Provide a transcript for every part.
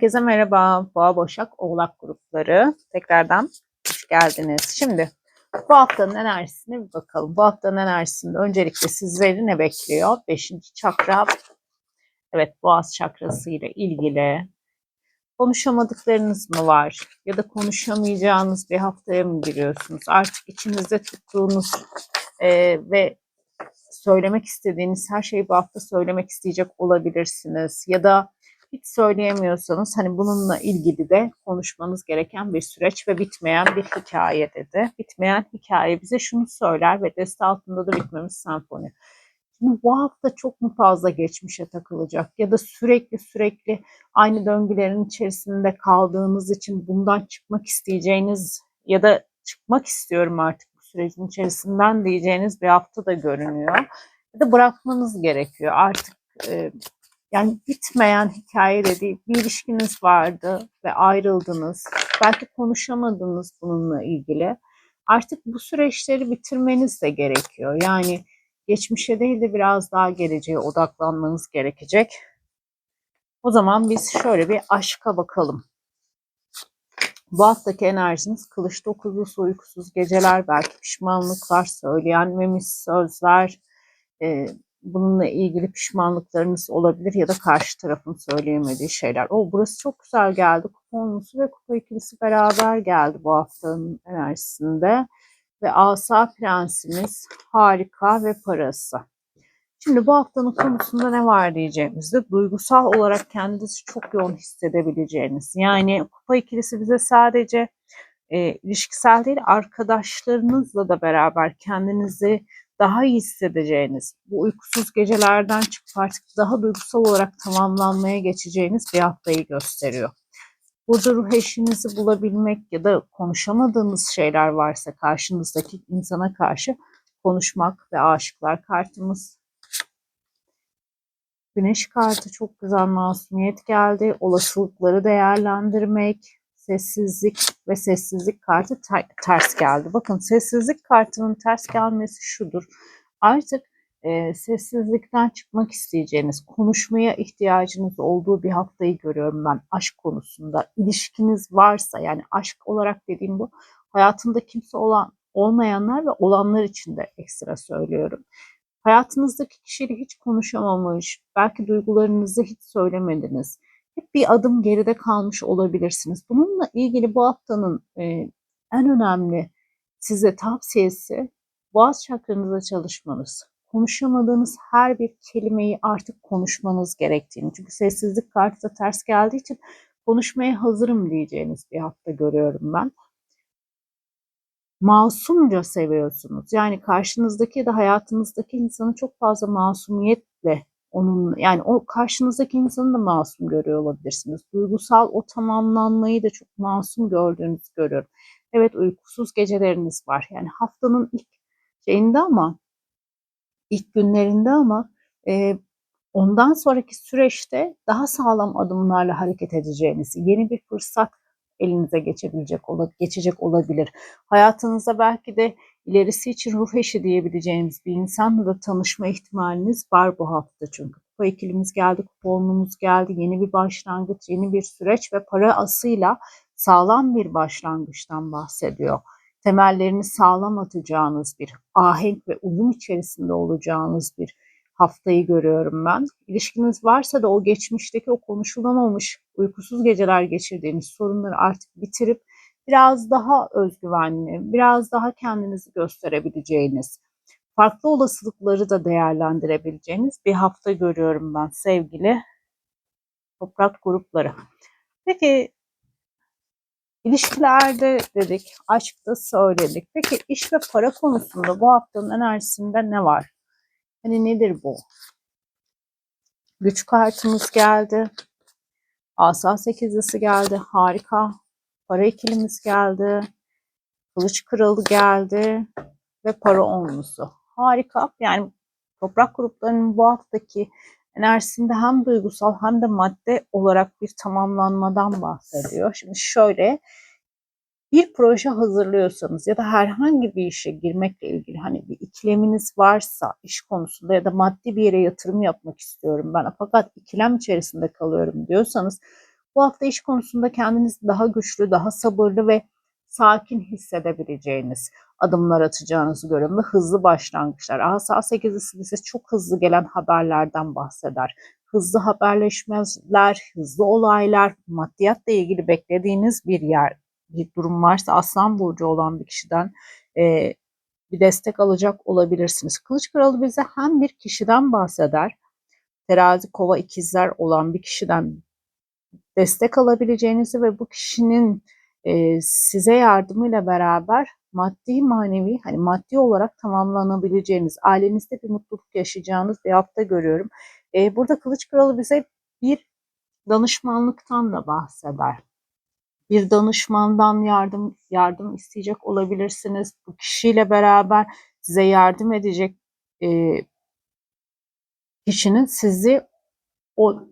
Herkese merhaba. Boğa Başak Oğlak grupları. Tekrardan hoş geldiniz. Şimdi bu haftanın enerjisine bir bakalım. Bu haftanın enerjisinde öncelikle sizleri ne bekliyor? Beşinci çakra, evet boğaz çakrası ile ilgili konuşamadıklarınız mı var? Ya da konuşamayacağınız bir haftaya mı giriyorsunuz? Artık içinizde tuttuğunuz e, ve söylemek istediğiniz her şeyi bu hafta söylemek isteyecek olabilirsiniz. Ya da hiç söyleyemiyorsanız hani bununla ilgili de konuşmanız gereken bir süreç ve bitmeyen bir hikaye dedi. Bitmeyen hikaye bize şunu söyler ve deste altında da bitmemiş senfoni. Şimdi bu hafta çok mu fazla geçmişe takılacak ya da sürekli sürekli aynı döngülerin içerisinde kaldığınız için bundan çıkmak isteyeceğiniz ya da çıkmak istiyorum artık bu sürecin içerisinden diyeceğiniz bir hafta da görünüyor. Ya da bırakmanız gerekiyor artık e, yani bitmeyen hikaye de değil. Bir ilişkiniz vardı ve ayrıldınız. Belki konuşamadınız bununla ilgili. Artık bu süreçleri bitirmeniz de gerekiyor. Yani geçmişe değil de biraz daha geleceğe odaklanmanız gerekecek. O zaman biz şöyle bir aşka bakalım. Bu haftaki enerjiniz kılıç dokuzlusu, uykusuz geceler, belki pişmanlıklar, söyleyenmemiş sözler, e, bununla ilgili pişmanlıklarınız olabilir ya da karşı tarafın söyleyemediği şeyler. O burası çok güzel geldi. Kuponlusu ve kupa ikilisi beraber geldi bu haftanın enerjisinde. Ve asa prensimiz harika ve parası. Şimdi bu haftanın konusunda ne var diyeceğimizde duygusal olarak kendinizi çok yoğun hissedebileceğiniz. Yani kupa ikilisi bize sadece e, ilişkisel değil arkadaşlarınızla da beraber kendinizi daha iyi hissedeceğiniz, bu uykusuz gecelerden çıkıp artık daha duygusal olarak tamamlanmaya geçeceğiniz bir haftayı gösteriyor. Burada ruh eşinizi bulabilmek ya da konuşamadığınız şeyler varsa karşınızdaki insana karşı konuşmak ve aşıklar kartımız. Güneş kartı çok güzel masumiyet geldi. Olasılıkları değerlendirmek, sessizlik ve sessizlik kartı ters geldi. Bakın sessizlik kartının ters gelmesi şudur. Artık e, sessizlikten çıkmak isteyeceğiniz, konuşmaya ihtiyacınız olduğu bir haftayı görüyorum ben aşk konusunda. İlişkiniz varsa yani aşk olarak dediğim bu hayatında kimse olan olmayanlar ve olanlar için de ekstra söylüyorum. Hayatınızdaki kişiyle hiç konuşamamış, belki duygularınızı hiç söylemediniz hep bir adım geride kalmış olabilirsiniz. Bununla ilgili bu haftanın e, en önemli size tavsiyesi boğaz çakranıza çalışmanız. Konuşamadığınız her bir kelimeyi artık konuşmanız gerektiğini. Çünkü sessizlik kartı da ters geldiği için konuşmaya hazırım diyeceğiniz bir hafta görüyorum ben. Masumca seviyorsunuz. Yani karşınızdaki da hayatınızdaki insanı çok fazla masumiyetle onun yani o karşınızdaki insanı da masum görüyor olabilirsiniz. Duygusal o tamamlanmayı da çok masum gördüğünüzü görüyorum. Evet uykusuz geceleriniz var. Yani haftanın ilk şeyinde ama ilk günlerinde ama e, ondan sonraki süreçte daha sağlam adımlarla hareket edeceğiniz, yeni bir fırsat elinize geçebilecek geçecek olabilir. Hayatınızda belki de ilerisi için ruh eşi diyebileceğiniz bir insanla da tanışma ihtimaliniz var bu hafta çünkü. Kupa ikilimiz geldi, kuponumuz geldi, yeni bir başlangıç, yeni bir süreç ve para asıyla sağlam bir başlangıçtan bahsediyor. Temellerini sağlam atacağınız bir ahenk ve uyum içerisinde olacağınız bir haftayı görüyorum ben. İlişkiniz varsa da o geçmişteki o konuşulamamış uykusuz geceler geçirdiğiniz sorunları artık bitirip biraz daha özgüvenli, biraz daha kendinizi gösterebileceğiniz, farklı olasılıkları da değerlendirebileceğiniz bir hafta görüyorum ben sevgili toprak grupları. Peki ilişkilerde dedik, aşkta söyledik. Peki iş ve para konusunda bu haftanın enerjisinde ne var? Hani nedir bu? Güç kartımız geldi. Asa sekizlisi geldi. Harika. Para ikilimiz geldi. Kılıç kralı geldi. Ve para onlusu. Harika. Yani toprak gruplarının bu haftaki enerjisinde hem duygusal hem de madde olarak bir tamamlanmadan bahsediyor. Şimdi şöyle bir proje hazırlıyorsanız ya da herhangi bir işe girmekle ilgili hani bir ikileminiz varsa iş konusunda ya da maddi bir yere yatırım yapmak istiyorum ben fakat ikilem içerisinde kalıyorum diyorsanız Bu hafta iş konusunda kendinizi daha güçlü, daha sabırlı ve sakin hissedebileceğiniz adımlar atacağınızı görüyorum ve hızlı başlangıçlar. Asa 8'lisi size çok hızlı gelen haberlerden bahseder. Hızlı haberleşmeler, hızlı olaylar, maddiyatla ilgili beklediğiniz bir yer, bir durum varsa Aslan Burcu olan bir kişiden e, bir destek alacak olabilirsiniz. Kılıç Kralı bize hem bir kişiden bahseder, terazi, kova, ikizler olan bir kişiden destek alabileceğinizi ve bu kişinin e, size yardımıyla beraber maddi manevi hani maddi olarak tamamlanabileceğiniz, ailenizde bir mutluluk yaşayacağınız bir hafta görüyorum. E, burada Kılıç Kralı bize bir danışmanlıktan da bahseder. Bir danışmandan yardım yardım isteyecek olabilirsiniz. Bu kişiyle beraber size yardım edecek e, kişinin sizi o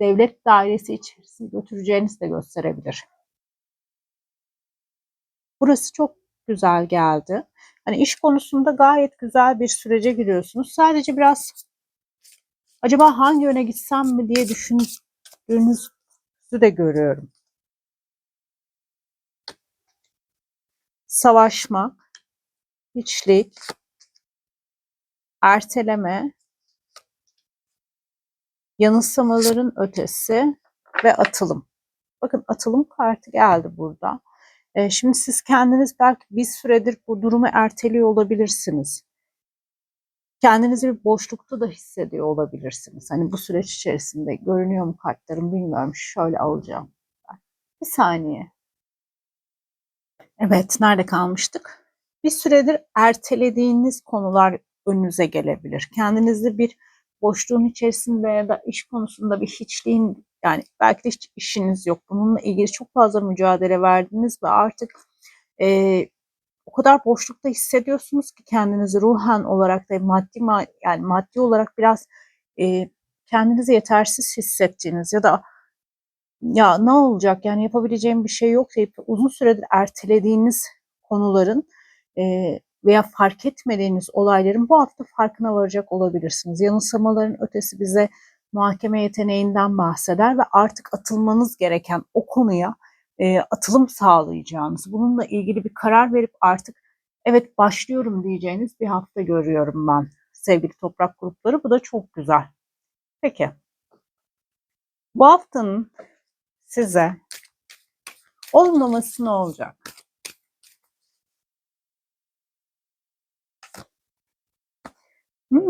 devlet dairesi içerisine götüreceğinizi de gösterebilir. Burası çok güzel geldi. Hani iş konusunda gayet güzel bir sürece giriyorsunuz. Sadece biraz acaba hangi yöne gitsem mi diye düşündüğünüzü de görüyorum. Savaşmak, hiçlik, erteleme, yanılsamaların ötesi ve atılım. Bakın atılım kartı geldi burada. E, şimdi siz kendiniz belki bir süredir bu durumu erteliyor olabilirsiniz. Kendinizi bir boşlukta da hissediyor olabilirsiniz. Hani bu süreç içerisinde görünüyor mu kartlarım bilmiyorum. Şöyle alacağım. Bir saniye. Evet, nerede kalmıştık? Bir süredir ertelediğiniz konular önünüze gelebilir. Kendinizi bir boşluğun içerisinde ya da iş konusunda bir hiçliğin yani belki de hiç işiniz yok. Bununla ilgili çok fazla mücadele verdiniz ve artık e, o kadar boşlukta hissediyorsunuz ki kendinizi ruhen olarak da maddi yani maddi olarak biraz e, kendinizi yetersiz hissettiğiniz ya da ya ne olacak yani yapabileceğim bir şey yok deyip uzun süredir ertelediğiniz konuların e, veya fark etmediğiniz olayların bu hafta farkına varacak olabilirsiniz. Yanılsamaların ötesi bize muhakeme yeteneğinden bahseder ve artık atılmanız gereken o konuya e, atılım sağlayacağınız, bununla ilgili bir karar verip artık evet başlıyorum diyeceğiniz bir hafta görüyorum ben sevgili toprak grupları. Bu da çok güzel. Peki. Bu haftanın size olmaması ne olacak?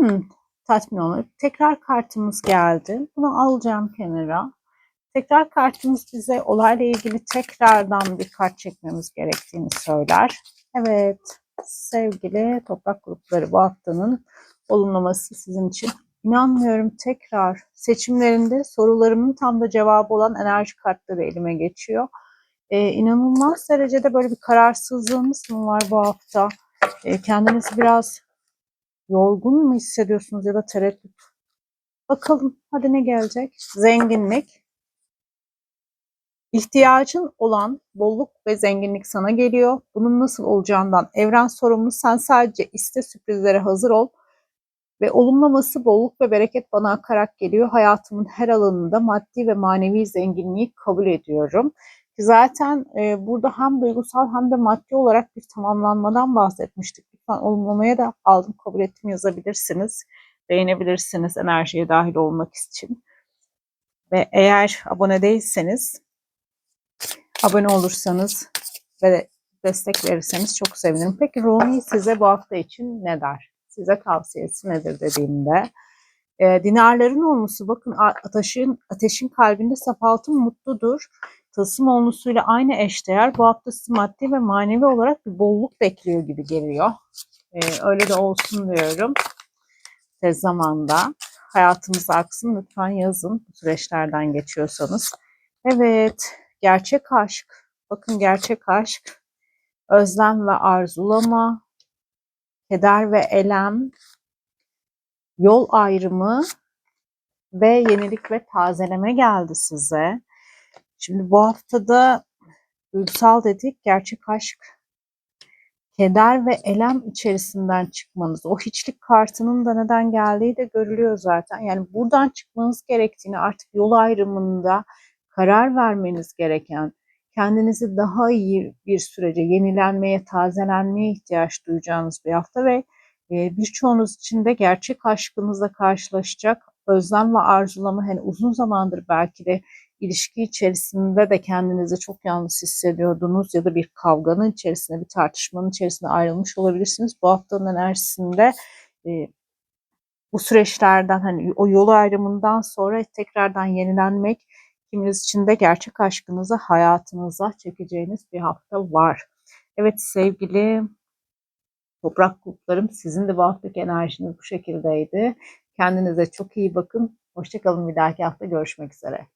Hmm, tatmin olur. Tekrar kartımız geldi. Bunu alacağım kenara. Tekrar kartımız bize olayla ilgili tekrardan bir kart çekmemiz gerektiğini söyler. Evet sevgili toprak grupları bu haftanın olumlaması sizin için. İnanmıyorum tekrar seçimlerinde sorularımın tam da cevabı olan enerji kartları elime geçiyor. Ee, inanılmaz derecede böyle bir kararsızlığınız mı var bu hafta? Ee, kendinizi biraz yorgun mu hissediyorsunuz ya da tereddüt? Bakalım hadi ne gelecek? Zenginlik. İhtiyacın olan bolluk ve zenginlik sana geliyor. Bunun nasıl olacağından evren sorumlu. Sen sadece iste sürprizlere hazır ol. Ve olumlaması bolluk ve bereket bana akarak geliyor. Hayatımın her alanında maddi ve manevi zenginliği kabul ediyorum. Zaten e, burada hem duygusal hem de maddi olarak bir tamamlanmadan bahsetmiştik. Lütfen olumlamaya da aldım kabul ettim yazabilirsiniz. Beğenebilirsiniz enerjiye dahil olmak için. Ve eğer abone değilseniz abone olursanız ve destek verirseniz çok sevinirim. Peki Rumi size bu hafta için ne der? Size tavsiyesi nedir dediğimde. E, dinarların olması bakın ateşin, ateşin kalbinde saf altın mutludur. Tılsım olmuşuyla aynı eşdeğer. Bu hafta sizi maddi ve manevi olarak bir bolluk bekliyor gibi geliyor. Ee, öyle de olsun diyorum. Tez zamanda hayatımız aksın lütfen yazın bu süreçlerden geçiyorsanız. Evet, gerçek aşk. Bakın gerçek aşk, özlem ve arzulama, keder ve elem, yol ayrımı ve yenilik ve tazeleme geldi size. Şimdi bu haftada duygusal dedik, gerçek aşk, keder ve elem içerisinden çıkmanız. O hiçlik kartının da neden geldiği de görülüyor zaten. Yani buradan çıkmanız gerektiğini artık yol ayrımında karar vermeniz gereken, kendinizi daha iyi bir sürece yenilenmeye, tazelenmeye ihtiyaç duyacağınız bir hafta ve e, birçoğunuz için de gerçek aşkınızla karşılaşacak özlem ve arzulama hani uzun zamandır belki de ilişki içerisinde de kendinizi çok yalnız hissediyordunuz ya da bir kavganın içerisinde, bir tartışmanın içerisinde ayrılmış olabilirsiniz. Bu haftanın enerjisinde e, bu süreçlerden hani o yol ayrımından sonra tekrardan yenilenmek kiminiz için de gerçek aşkınızı hayatınıza çekeceğiniz bir hafta var. Evet sevgili toprak gruplarım sizin de bu haftaki enerjiniz bu şekildeydi. Kendinize çok iyi bakın. Hoşçakalın bir dahaki hafta görüşmek üzere.